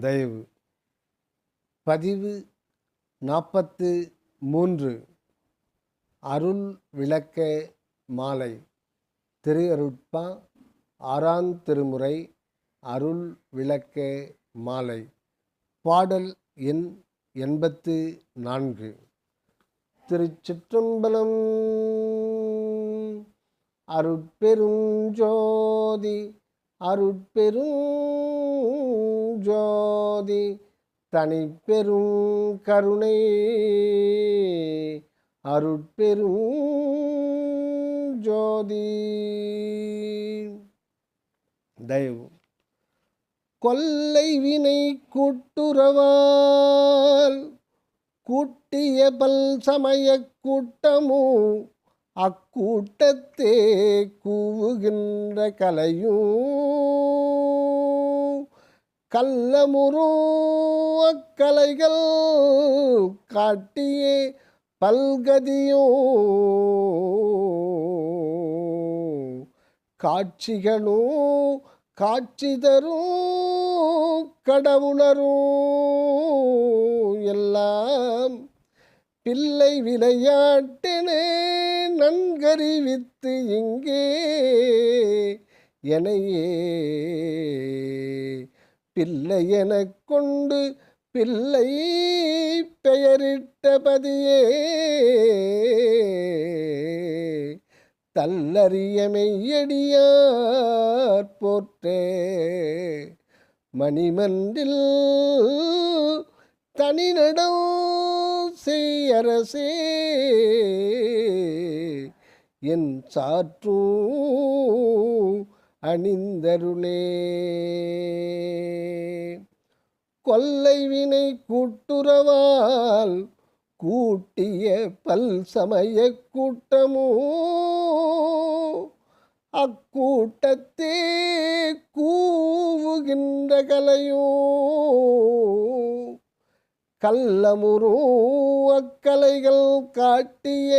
தயவு. பதிவு நாற்பத்து மூன்று. அருள் விளக்க மாலை. திரு அருட்பா ஆறாம் திருமுறை அருள் விளக்க மாலை. பாடல் எண் எண்பத்து நான்கு. திருச்சிற்றம்பலம் அருட்பெருஞ்சோதி பெருஞ்சோதி தனி பெரும் கருணை. அருட்பெரும் ஜோதி. தயவு. கொல்லை வினை கூட்டுறவால் கூட்டிய பல் சமய கூட்டமும் அக்கூட்டத்தே கூவுகின்ற கலையும் கள்ளமுறும் அக்கலைகள் காட்டியே பல்கதியோ. காட்சிகளோ காட்சி தரும் கடவுளரும் எல்லாம் பிள்ளை விளையாட்டினே நன்கறிவித்து இங்கே எனையே பிள்ளை எனக் கொண்டு பிள்ளை பெயரிட்டபதியே தல்லறிய மெய்யடியார் போற்றே. மணிமன்றில் தனிநடம் செய்யரசே. என் சாற்றும் அணிந்தருளே. கொல்லை வினை கூட்டுறவால் கூட்டிய பல் சமய கூட்டமோ? அக்கூட்டத்தே கூவுகின்ற கலையோ? கள்ளமுறும் அக்கலைகள் காட்டிய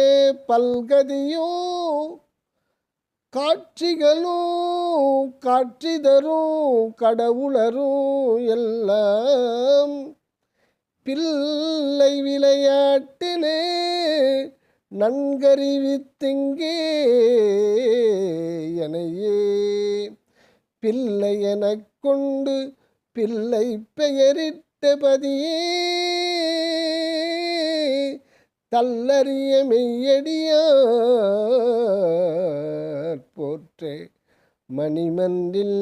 பல்கதியோ? காட்சிகளும் காட்சி தரும் கடவுளரும் எல்லாம் பிள்ளை விளையாட்டினே நன்கறிவித்திங்கே எனையே. பிள்ளை எனக் கொண்டு பிள்ளை பெயரிட்ட பதியே. தல்லறிய மெய்யடியார் போற்றே மணிமன்றில்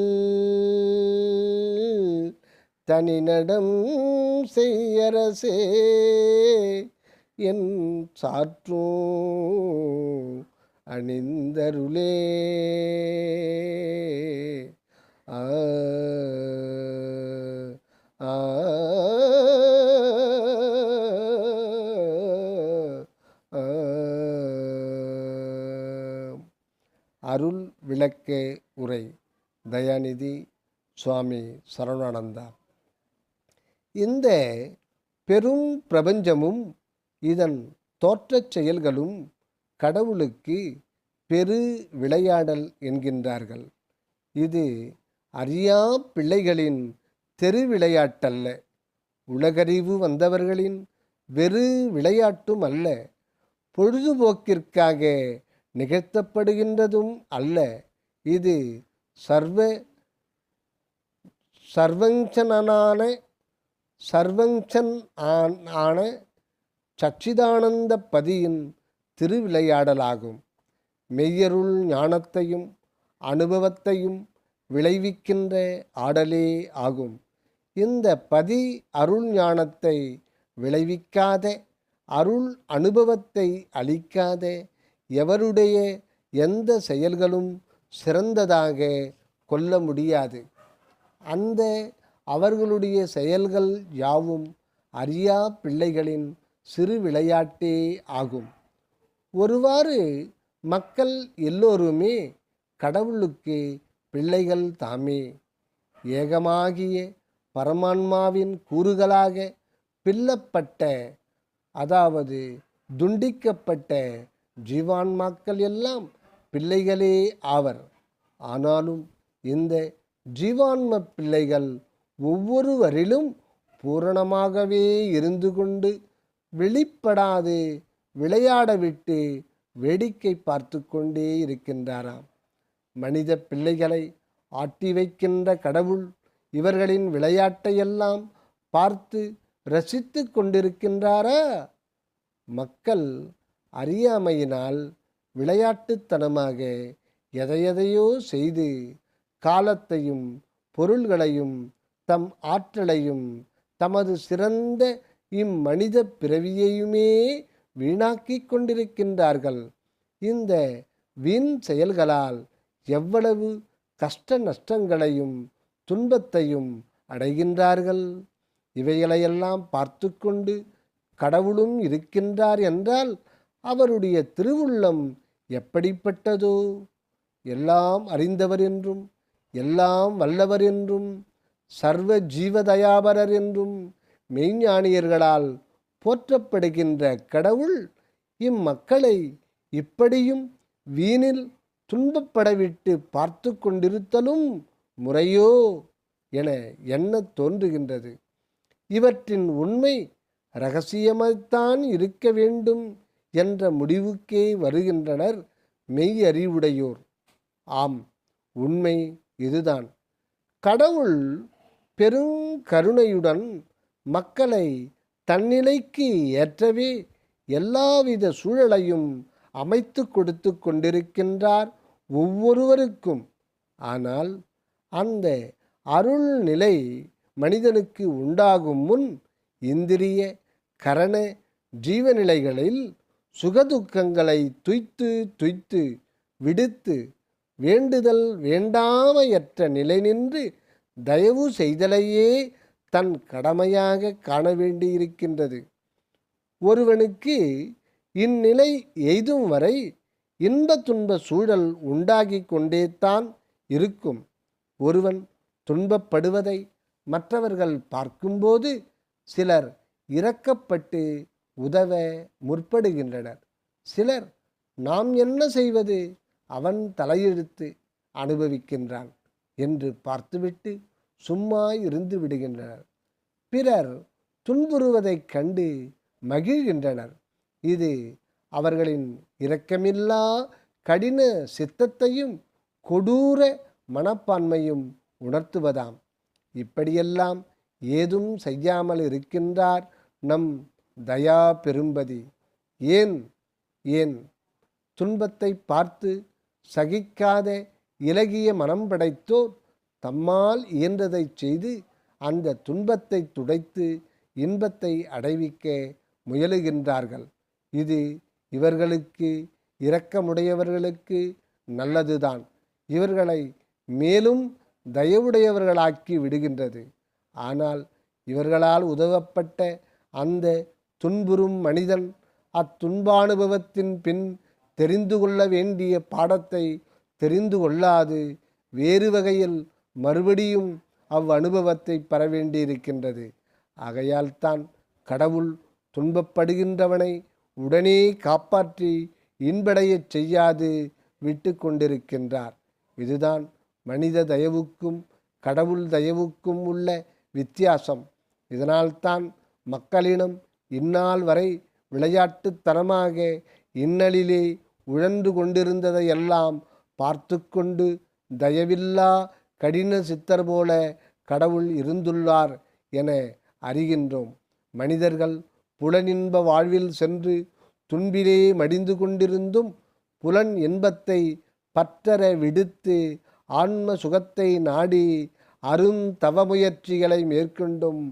தனிநடம் செய்யரசே என் சாற்றும் அணிந்தருளே ஆ ஆ ஆ. அருள் விளக்கே உரை. தயாநிதி சுவாமி சரவணானந்தா இந்த பெரும் பிரபஞ்சமும் இதன் தோற்றச் செயல்களும் கடவுளுக்கு பெரு விளையாடல் என்கின்றார்கள். இது அறியா பிள்ளைகளின் தெரு விளையாட்டல்ல. உலகறிவு வந்தவர்களின் வெறு விளையாட்டும் அல்ல. பொழுதுபோக்கிற்காக நிகழ்த்தப்படுகின்றதும் அல்ல. இது சர்வ சர்வஞ்சனான சர்வஞ்சன் ஆன்- ஆன சச்சிதானந்த பதியின் திருவிளையாடலாகும். மெய்யருள் ஞானத்தையும் அனுபவத்தையும் விளைவிக்கின்ற ஆடலே ஆகும். இந்த பதி அருள் ஞானத்தை விளைவிக்காத அருள் அனுபவத்தை அளிக்காத எவருடைய எந்த செயல்களும் சிறந்ததாக கொள்ள முடியாது. அந்த அவர்களுடைய செயல்கள் யாவும் அறியா பிள்ளைகளின் சிறு விளையாட்டே ஆகும். ஒருவாறு மக்கள் எல்லோருமே கடவுளுக்கு பிள்ளைகள் தாமே. ஏகமாகிய பரமான்மாவின் கூறுகளாக பில்லப்பட்ட அதாவது துண்டிக்கப்பட்ட ஜீவான்மாக்கள் எல்லாம் பிள்ளைகளே ஆவர். ஆனாலும் இந்த ஜீவான்ம பிள்ளைகள் ஒவ்வொருவரிலும் பூரணமாகவே இருந்து கொண்டு வெளிப்படாது விளையாட விட்டு வேடிக்கை பார்த்து கொண்டே இருக்கின்றாராம். மனித பிள்ளைகளை ஆட்டி வைக்கின்ற கடவுள் இவர்களின் விளையாட்டையெல்லாம் பார்த்து ரசித்து கொண்டிருக்கின்றாரா? மக்கள் அறியாமையினால் விளையாட்டுத்தனமாக எதையெதையோ செய்து காலத்தையும் பொருள்களையும் தம் ஆற்றலையும் தமது சிறந்த இம்மனித பிறவியையுமே வீணாக்கிக் கொண்டிருக்கின்றார்கள். இந்த வீண் செயல்களால் எவ்வளவு கஷ்ட நஷ்டங்களையும் துன்பத்தையும் அடைகின்றார்கள்? இவைகளையெல்லாம் பார்த்து கொண்டு கடவுளும் இருக்கின்றார் என்றால் அவருடைய திருவுள்ளம் எப்படிப்பட்டதோ? எல்லாம் அறிந்தவர் என்றும் எல்லாம் வல்லவர் என்றும் சர்வ ஜீவதயாபரர் என்றும் மெய்ஞானியர்களால் போற்றப்படுகின்ற கடவுள் இம்மக்களை இப்படியும் வீணில் துன்பப்படவிட்டு பார்த்து கொண்டிருத்தலும் முறையோ என எண்ணத் தோன்றுகின்றது. இவற்றின் உண்மை ரகசியமாய்த்தான் இருக்க வேண்டும் என்ற முடிவுக்கே வருகின்றனர் மெய் அறிவுடையோர் ஆம் உண்மை இதுதான். கடவுள் பெருங்கருணையுடன் மக்களை தன்னிலைக்கு ஏற்றவே எல்லாவித சூழலையும் அமைத்து கொடுத்து கொண்டிருக்கின்றார் ஒவ்வொருவருக்கும். ஆனால் அந்த அருள் நிலை மனிதனுக்கு உண்டாகும் முன் இந்திரிய கரண ஜீவநிலைகளில் சுகதுக்கங்களை துய்த்து துய்த்து விடுத்து வேண்டுதல் வேண்டாமையற்ற நிலை நின்று தயவு செய்தலையே தன் கடமையாக காண வேண்டியிருக்கின்றது. ஒருவனுக்கு இந்நிலை எய்தும் வரை இன்ப துன்ப சூழல் உண்டாகி கொண்டேதான் இருக்கும். ஒருவன் துன்பப்படுவதை மற்றவர்கள் பார்க்கும்போது சிலர் இரக்கப்பட்டு உதவ முற்படுகின்றனர். சிலர் நாம் என்ன செய்வது? அவன் தலையெழுத்து அனுபவிக்கின்றான் என்று பார்த்துவிட்டு சும்மா இருந்து விடுகின்றனர். பிறர் துன்புறுவதைக் கண்டு மகிழ்கின்றனர். இது அவர்களின் இரக்கமில்லா கடின சித்தத்தையும் கொடூர மனப்பான்மையும் உணர்த்துவதாம். இப்படியெல்லாம் ஏதும் செய்யாமல் இருக்கின்றார் நம் தயா பெரும்பதி ஏன் ஏன்? துன்பத்தை பார்த்து சகிக்காத இலகிய மனம் படைத்தோர் தம்மால் இயன்றதைச் செய்து அந்த துன்பத்தை துடைத்து இன்பத்தை அடைவிக்க முயலுகின்றார்கள். இது இவர்களுக்கு இரக்கமுடையவர்களுக்கு நல்லதுதான். இவர்களை மேலும் தயவுடையவர்களாக்கி விடுகின்றது. ஆனால் இவர்களால் உதவப்பட்ட அந்த துன்புறும் மனிதன் அத்துன்பானுபவத்தின் பின் தெரிந்து கொள்ள வேண்டிய பாடத்தை தெரிந்து கொள்ளாது வேறு வகையில் மறுபடியும் அவ்வனுபவத்தை பெற வேண்டியிருக்கின்றது. ஆகையால்தான் கடவுள் துன்பப்படுகின்றவனை உடனே காப்பாற்றி இன்படையச் செய்யாது விட்டு கொண்டிருக்கின்றார். இதுதான் மனித தயவுக்கும் கடவுள் தயவுக்கும் உள்ள வித்தியாசம். இதனால்தான் மக்களிடம் இந்நாள் வரை விளையாட்டுத்தனமாக இன்னலிலே உழன்று கொண்டிருந்ததையெல்லாம் பார்த்து கொண்டு தயவில்லா கடின சித்தர் போல கடவுள் இருந்துள்ளார் என அறிகின்றோம். மனிதர்கள் புலனின்ப வாழ்வில் சென்று துன்பிலே மடிந்து கொண்டிருந்தும் புலன் இன்பத்தை பற்றற விடுத்து ஆன்ம சுகத்தை நாடி அருந்தவ முயற்சிகளை மேற்கொண்டும்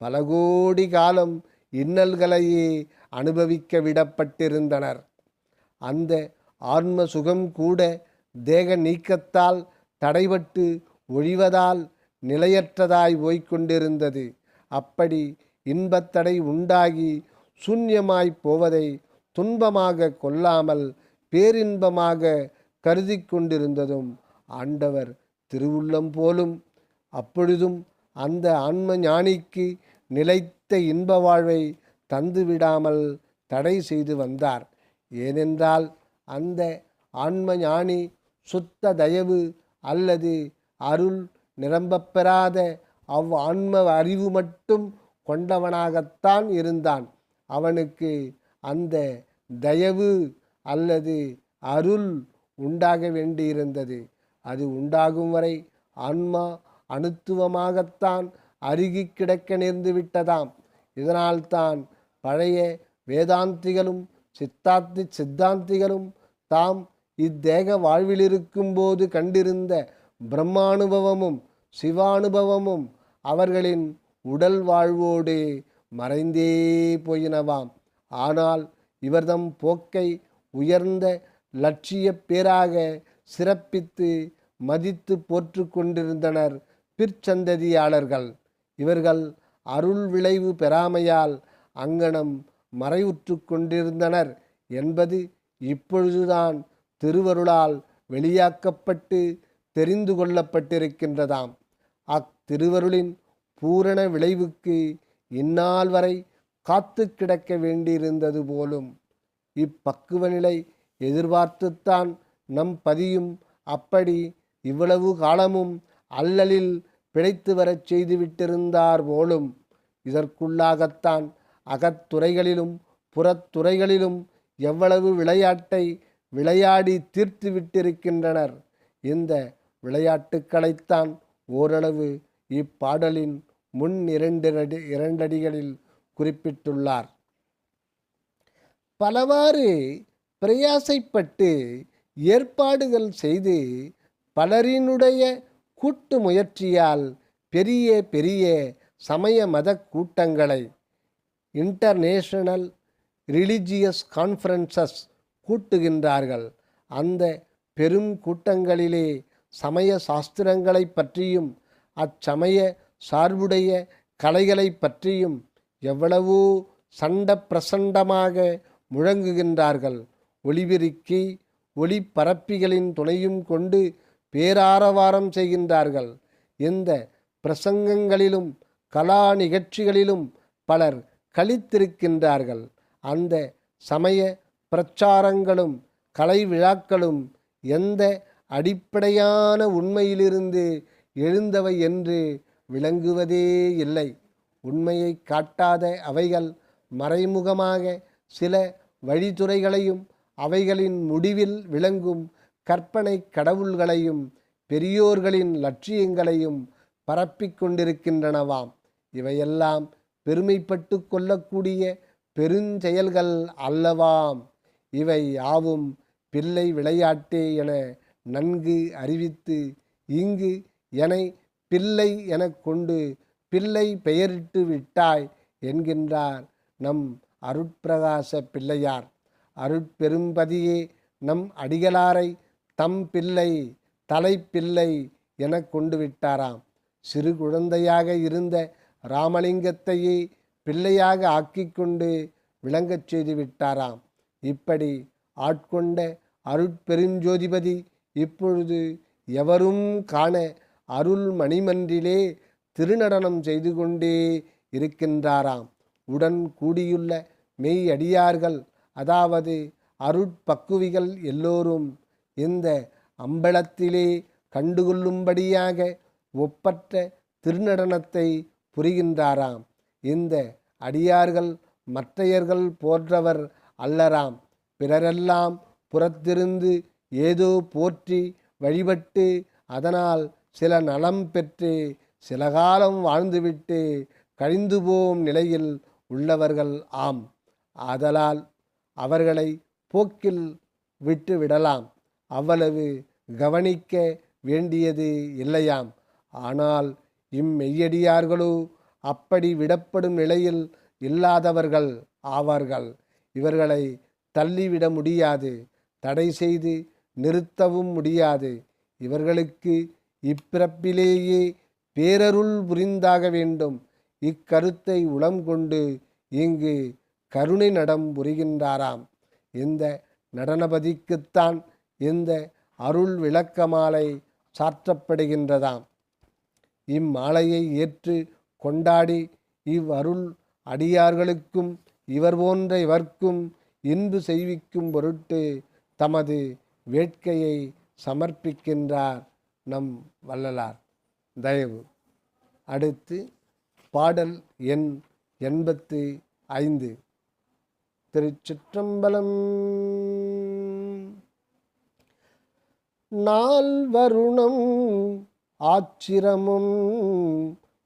பல கோடி காலம் இன்னல்களையே அனுபவிக்க விடப்பட்டிருந்தனர். அந்த ஆன்ம சுகம் கூட தேக நீக்கத்தால் தடைபட்டு ஒழிவதால் நிலையற்றதாய் போய்க்கொண்டிருந்தது. அப்படி இன்பத்தடை உண்டாகி சூன்யமாய் போவதை துன்பமாக கொள்ளாமல் பேரின்பமாக கருதி கொண்டிருந்ததும் ஆண்டவர் திருவுள்ளம் போலும் அப்பொழுதும் அந்த ஆன்ம ஞானிக்கு நிலைத்த இன்ப வாழ்வை தந்து விடாமல் தடை செய்து வந்தார். ஏனென்றால் அந்த ஆன்ம ஞானி சுத்த தயவு அல்லது அருள் நிரம்பப்பெறாத அவ் ஆன்ம அறிவு மட்டும் கொண்டவனாகத்தான் இருந்தான். அவனுக்கு அந்த தயவு அல்லது அருள் உண்டாக வேண்டியிருந்தது. அது உண்டாகும் வரை ஆன்மா அணுத்துவமாகத்தான் அருகி கிடக்க நேர்ந்து விட்டதாம். இதனால்தான் பழைய வேதாந்திகளும் சித்தாந்தி சித்தாந்திகளும் தாம் இத்தேக வாழ்விலிருக்கும்போது கண்டிருந்த பிரம்மானுபவமும் சிவானுபவமும் அவர்களின் உடல் வாழ்வோடு மறைந்தே போயினவாம். ஆனால் இவர்தம் போக்கை உயர்ந்த லட்சிய பேராக சிறப்பித்து மதித்து போற்று கொண்டிருந்தனர் பிற்சந்ததியாளர்கள். இவர்கள் அருள் விளைவு பெறாமையால் அங்கனம் மறைவுற்று கொண்டிருந்தனர் என்பது இப்பொழுதுதான் திருவருளால் வெளியாக்கப்பட்டு தெரிந்து கொள்ளப்பட்டிருக்கின்றதாம். அத்திருவருளின் பூரண விளைவுக்கு இந்நாள் வரை காத்து கிடக்க வேண்டியிருந்தது போலும் இப்பக்குவ நிலை எதிர்பார்த்துத்தான் நம் பதியும். அப்படி இவ்வளவு காலமும் அல்லலில் பிழைத்து வரச் செய்துவிட்டிருந்தார் போலும் இதற்குள்ளாகத்தான் அகத்துறைகளிலும் புறத்துறைகளிலும் எவ்வளவு விளையாட்டை விளையாடி தீர்த்து விட்டிருக்கின்றனர் இந்த விளையாட்டுக்களைத்தான் ஓரளவு இப்பாடலின் முன் இரண்டு இரண்டடிகளில் குறிப்பிட்டுள்ளார். பலவாறு பிரயாசைப்பட்டு ஏற்பாடுகள் செய்து பலரினுடைய கூட்டு முயற்சியால் பெரிய பெரிய சமய மத கூட்டங்களை இன்டர்நேஷனல் ரிலிஜியஸ் கான்ஃபரன்சஸ் கூட்டுகின்றார்கள். அந்த பெரும் கூட்டங்களிலே சமய சாஸ்திரங்களை பற்றியும் அச்சமய சார்புடைய கலைகளை பற்றியும் எவ்வளவோ சண்ட பிரசண்டமாக முழங்குகின்றார்கள். ஒளிபெருக்கி ஒளிபரப்பிகளின் துணையும் கொண்டு பேராரவாரம் செய்கின்றார்கள். இந்த பிரசங்கங்களிலும் கலா நிகழ்ச்சிகளிலும் பலர் கழித்திருக்கின்றார்கள் அந்த சமய பிரச்சாரங்களும் கலை விழாக்களும் எந்த அடிப்படையான உண்மையிலிருந்து எழுந்தவை என்று விளங்குவதே இல்லை. உண்மையை காட்டாத அவைகள் மறைமுகமாக சில வழித்துறைகளையும் அவைகளின் முடிவில் விளங்கும் கற்பனை கடவுள்களையும் பெரியோர்களின் லட்சியங்களையும் பரப்பிக் கொண்டிருக்கின்றனவாம் இவையெல்லாம் பெருமைப்பட்டு கொள்ளக்கூடிய பெருஞ்செயல்கள் அல்லவாம். இவை யாவும் பிள்ளை விளையாட்டே என நன்கு அறிவித்து இங்கு என்னை பிள்ளை எனக் கொண்டு பிள்ளை பெயரிட்டு விட்டாய் என்கின்றார் நம் அருட்பிரகாச பிள்ளையார். அருட்பெரும்பதியே நம் அடிகளாரை தம் பிள்ளை தலைப்பிள்ளை என கொண்டு விட்டாராம். சிறு குழந்தையாக இருந்த ராமலிங்கத்தையே பிள்ளையாக ஆக்கிக்கொண்டு விளங்கச் செய்து விட்டாராம். இப்படி ஆட்கொண்ட அருட்பெருஞ்சோதிபதி இப்பொழுது எவரும் காண அருள் மணிமன்றிலே திருநடனம் செய்து கொண்டே இருக்கின்றாராம். உடன் கூடியுள்ள மெய் அடியார்கள் அதாவது அருட்பக்குவிகள் எல்லோரும் இந்த அம்பலத்திலே கண்டுகொள்ளும்படியாக ஒப்பற்ற திருநடனத்தை புரிகின்றாராம். இந்த அடியார்கள் மற்றையர்கள் போன்றவர் அல்லராம். பிறரெல்லாம் புறத்திருந்து ஏதோ போற்றி வழிபட்டு அதனால் சில நலம் பெற்று சில காலம் வாழ்ந்துவிட்டு கழிந்து போம் நிலையில் உள்ளவர்கள் ஆம். ஆதலால் அவர்களை போக்கில் விட்டு விடலாம் அவ்வளவு கவனிக்க வேண்டியது இல்லையாம். ஆனால் இம்மெய்யடியார்களோ அப்படி விடப்படும் நிலையில் இல்லாதவர்கள் ஆவார்கள். இவர்களை தள்ளிவிட முடியாது. தடை செய்து நிறுத்தவும் முடியாது. இவர்களுக்கு இப்பிறப்பிலேயே பேரருள் புரிந்தாக வேண்டும். இக்கருத்தை உளம் கொண்டு இங்கு கருணை நடம் புரிகின்றாராம். இந்த நடனபதிக்குத்தான் இந்த அருள் விளக்க மாலை சாற்றப்படுகின்றதாம். இம்மாலையை ஏற்று கொண்டாடி இவ் அருள் அடியார்களுக்கும் இவர் போன்ற இவர்க்கும் இன்பு செய்விக்கும் பொருட்டு தமது வேட்கையை சமர்ப்பிக்கின்றார் நம் வள்ளலார். தயவு. அடுத்து பாடல் எண் எண்பத்து ஐந்து. திருச்சிற்றம்பலம் நாள் வருணம் ஆச்சிரமும்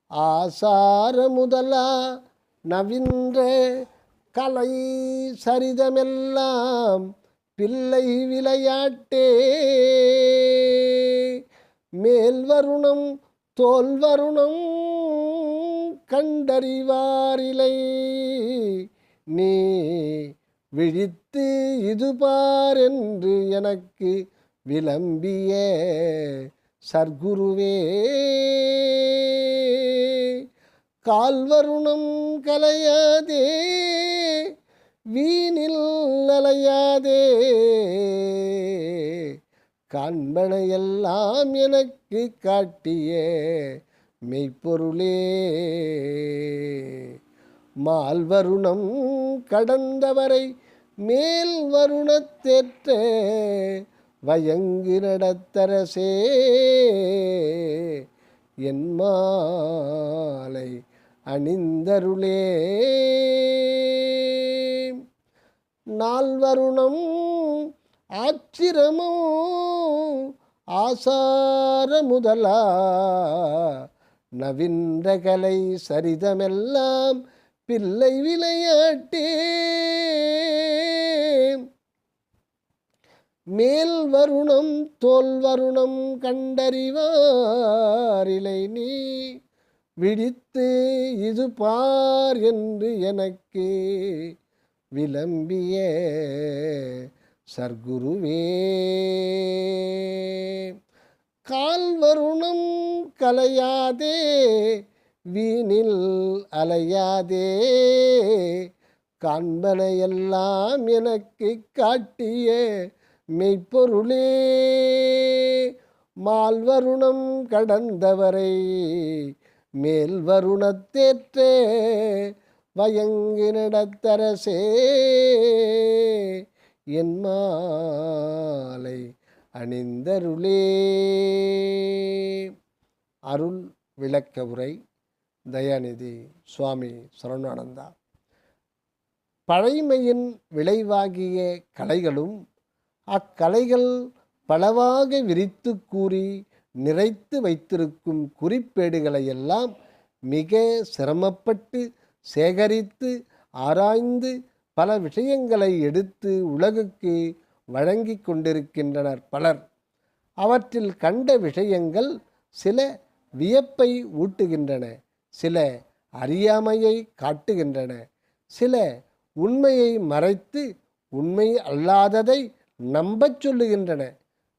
ஆசார முதலா நவின்ற கலை சரிதமெல்லாம் பிள்ளை விளையாட்டே. மேல் வருணம் தோல் வருணம் கண்டறிவாரிலை. நீ விழித்து இது பார் என்று எனக்கு விளம்பிய சர்க்குருவே. கால்வருணம் கலையாதே வீணில் நலையாதே. காண்பனையெல்லாம் எனக்கு காட்டிய மெய்ப்பொருளே. மால்வருணம் கடந்தவரை மேல் வருணத்தேற்ற வயங்கு நடத்தரசே என் மாலை அணிந்தருளே. நால்வருணம் ஆச்சிரமோ ஆசார முதலா நவீன்ற கலை சரிதமெல்லாம் பிள்ளை விளையாட்டே. மேல் வருணம் தோல் வருணம் கண்டறிவாரிலை நீ விழித்து இது பார் என்று எனக்கு விளம்பிய சர்க்குருவே. கால் வருணம் கலையாதே வீணில் அலையாதே. காண்பனையெல்லாம் எனக்கு காட்டிய மெய்ப்பொருளே மால்வருணம் கடந்தவரை மேல் வருணத்தேற்றே வயங்கு நடத்தரசே என் மாலை அணிந்தருளே. அருள் விளக்க உரை தயாநிதி சுவாமி சரவணானந்தா. பழைமையின் விளைவாகிய கலைகளும் அக்கலைகள் பலவாக விரித்து கூறி நிறைத்து வைத்திருக்கும் குறிப்பேடுகளை எல்லாம் மிக சிரமப்பட்டு சேகரித்து ஆராய்ந்து பல விஷயங்களை எடுத்து உலகுக்கு வழங்கி கொண்டிருக்கின்றனர் பலர். அவற்றில் கண்ட விஷயங்கள் சில வியப்பை ஊட்டுகின்றன சில அறியாமையை காட்டுகின்றன சில உண்மையை மறைத்து உண்மை அல்லாததை நம்பச் சொல்லுகின்றன.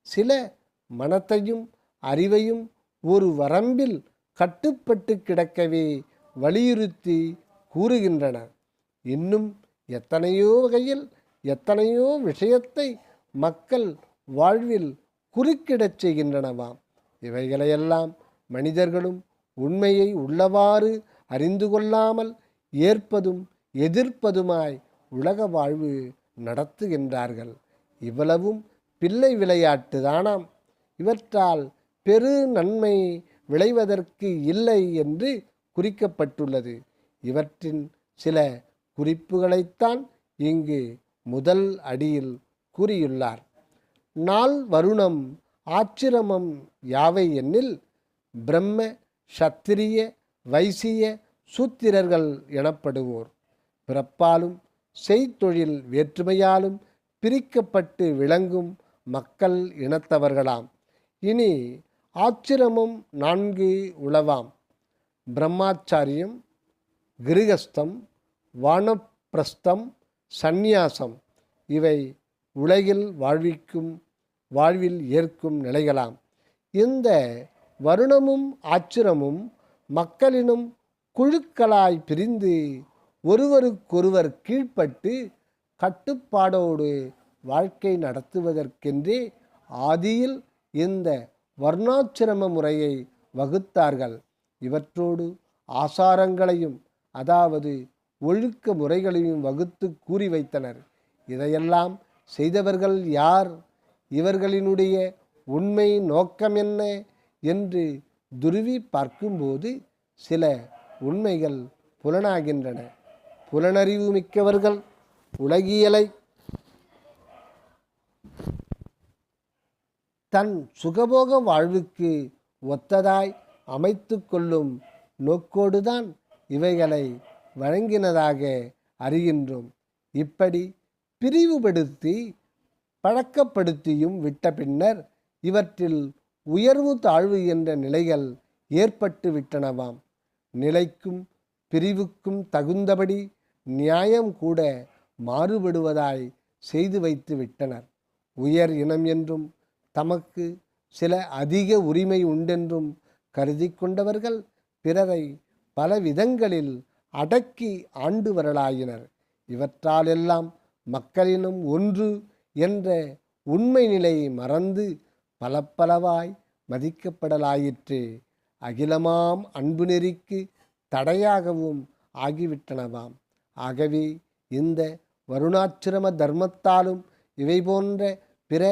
சில மனத்தையும் அறிவையும் ஒரு வரம்பில் கட்டுப்பட்டு கிடக்கவே வலியுறுத்தி கூறுகின்றன. இன்னும் எத்தனையோ வகையில் எத்தனையோ விஷயத்தை மக்கள் வாழ்வில் குறுக்கிடச் செய்கின்றனவாம். இவைகளையெல்லாம் மனிதர்களும் உண்மையை உள்ளவாறு அறிந்து கொள்ளாமல் ஏற்பதும் எதிர்ப்பதுமாய் உலக வாழ்வு நடத்துகின்றார்கள். இவ்வளவும் பிள்ளை விளையாட்டு தானாம். இவற்றால் பெரு நன்மை விளைவதற்கு இல்லை என்று குறிக்கப்பட்டுள்ளது. இவற்றின் சில குறிப்புகளைத்தான் இங்கு முதல் அடியில் கூறியுள்ளார். நாள் வருணம் ஆச்சிரமம் யாவை எனில் பிரம்ம சத்திரிய வைசிய சூத்திரர்கள் எனப்படுவோர். பிறப்பாலும் செய்தொழில் வேற்றுமையாலும் பிரிக்கப்பட்டு விளங்கும் மக்கள் இனத்தவர்களாம். இனி ஆச்சிரமம் நான்கு உளவாம். பிரம்மாச்சாரியம் கிரகஸ்தம் வானப்பிரஸ்தம் சந்நியாசம் இவை உலகில் வாழ்விக்கும் வாழ்வில் ஏற்கும் நிலைகளாம். இந்த வருணமும் ஆச்சிரமும் மக்களினும் குழுக்களாய் பிரிந்து ஒருவருக்கொருவர் கீழ்ப்பட்டு கட்டுப்பாடோடு வாழ்க்கை நடத்துவதற்கென்றே ஆதியில் இந்த வர்ணாச்சிரம முறையை வகுத்தார்கள். இவற்றோடு ஆசாரங்களையும் அதாவது ஒழுக்க முறைகளையும் வகுத்து கூறி வைத்தனர். இதையெல்லாம் செய்தவர்கள் யார்? இவர்களினுடைய உண்மை நோக்கம் என்ன? என்று துருவி பார்க்கும்போது சில உண்மைகள் புலனாகின்றன. புலனறிவு மிக்கவர்கள் உலகியலை தன் சுகபோக வாழ்வுக்கு ஒத்ததாய் அமைத்து கொள்ளும் நோக்கோடுதான் இவைகளை வழங்கினதாக அறிகின்றோம். இப்படி பிரிவுபடுத்தி பழக்கப்படுத்தியும் விட்ட பின்னர் இவற்றில் உயர்வு தாழ்வு என்ற நிலைகள் ஏற்பட்டு விட்டனவாம். நிலைக்கும் பிரிவுக்கும் தகுந்தபடி நியாயம் கூட மாறுபடுவதாய் செய்து வைத்து விட்டனர். உயர் இனம் என்றும் தமக்கு சில அதிக உரிமை உண்டென்றும் கருதி கொண்டவர்கள் பிறரை பல விதங்களில் அடக்கி ஆண்டு வரலாயினர் இவற்றாலெல்லாம் மக்களினும் ஒன்று என்ற உண்மை நிலையை மறந்து பலப்பலவாய் மதிக்கப்படலாயிற்று. அகிலமாம் அன்பு நெறிக்கு தடையாகவும் ஆகிவிட்டனவாம். ஆகவே இந்த வருணாச்சிரம தர்மத்தாலும் இவை போன்ற பிற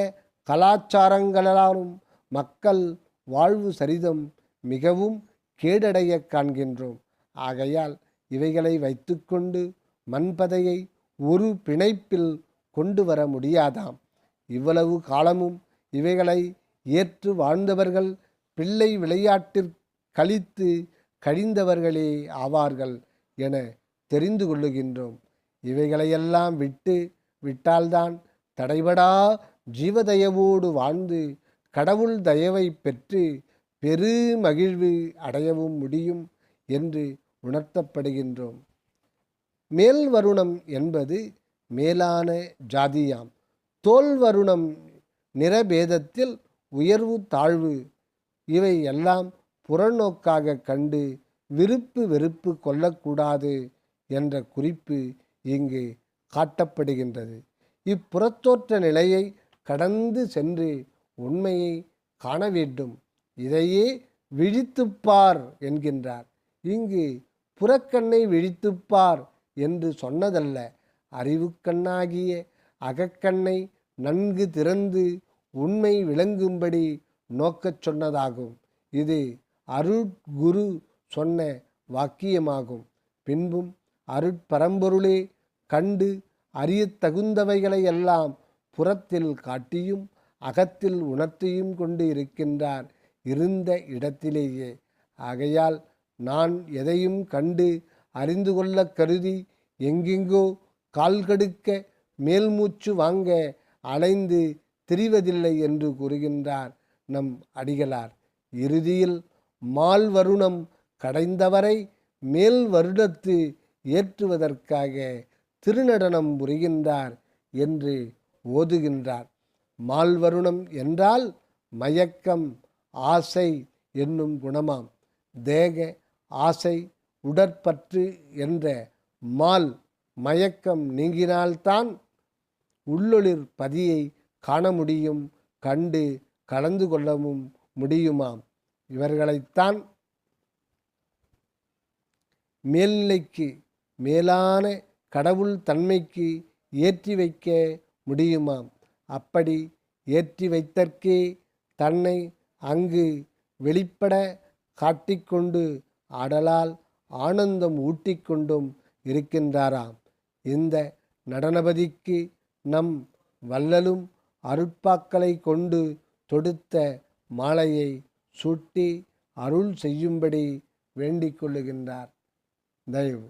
கலாச்சாரங்களாலும் மக்கள் வாழ்வு சரிதம் மிகவும் கேடடைய காண்கின்றோம். ஆகையால் இவைகளை வைத்துக்கொண்டு மண்பதையை ஒரு பிணைப்பில் கொண்டு வர முடியாதாம். இவ்வளவு காலமும் இவைகளை ஏற்று வாழ்ந்தவர்கள் பிள்ளை விளையாட்டிற் கழித்து கழிந்தவர்களே ஆவார்கள் என தெரிந்து கொள்ளுகின்றோம். இவைகளையெல்லாம் விட்டு விட்டால்தான் தடைபடா ஜீவதயவோடு வாழ்ந்து கடவுள் தயவை பெற்று பெரு மகிழ்வு அடையவும் முடியும் என்று உணர்த்தப்படுகின்றோம். மேல் வருணம் என்பது மேலான ஜாதியாம். தோல் வருணம் நிறபேதத்தில் உயர்வு தாழ்வு இவை எல்லாம் புறநோக்காக கண்டு விருப்பு வெறுப்பு கொள்ளக்கூடாது என்ற குறிப்பு இங்கு காட்டப்படுகின்றது. இப்புறத்தோற்ற நிலையை கடந்து சென்று உண்மையை காண வேண்டும். இதையே விழித்துப்பார் என்கின்றார். இங்கு புறக்கண்ணை விழித்துப்பார் என்று சொன்னதல்ல. அறிவுக்கண்ணாகிய அகக்கண்ணை நன்கு திறந்து உண்மை விளங்கும்படி நோக்கச் சொன்னதாகும். இது அருட்குரு சொன்ன வாக்கியமாகும். பின்பும் அருட்பரம்பொருளே கண்டு அறியத் தகுந்தவைகளை எல்லாம் புறத்தில் காட்டியும் அகத்தில் உணர்த்தியும் கொண்டு இருக்கின்றார். இருந்த இடத்திலேயே. ஆகையால் நான் எதையும் கண்டு அறிந்து கொள்ள கருதி எங்கெங்கோ கால்கடுக்க மேல்மூச்சு வாங்க அலைந்து திரிவதில்லை என்று கூறுகின்றார் நம் அடிகளார். இறுதியில் மால் வருணம் கடைந்தவரை மேல் வருடத்து ஏற்றுவதற்காக திருநடனம் புரிகின்றார் என்று ஓதுகின்றார். மால்வருணம் என்றால் மயக்கம் ஆசை என்னும் குணமாம். தேக ஆசை உடற்பற்று என்ற மால் மயக்கம் நீங்கினால்தான் உள்ளொளிர் பதியை காண முடியும் கண்டு கலந்து கொள்ளவும் முடியுமாம். இவர்களைத்தான் மேல்நிலைக்கு மேலான கடவுள் தன்மைக்கு ஏற்றி வைக்க முடியுமாம்? அப்படி ஏற்றி வைத்தற்கே தன்னை அங்கு வெளிப்பட காட்டிக்கொண்டு ஆடலால் ஆனந்தம் ஊட்டிக்கொண்டும் இருக்கின்றாராம். இந்த நடனபதிக்கு நம் வள்ளலும் அருட்பாக்களை கொண்டு தொடுத்த மாலையை சூட்டி அருள் செய்யும்படி வேண்டிக் கொள்ளுகின்றார். தயவு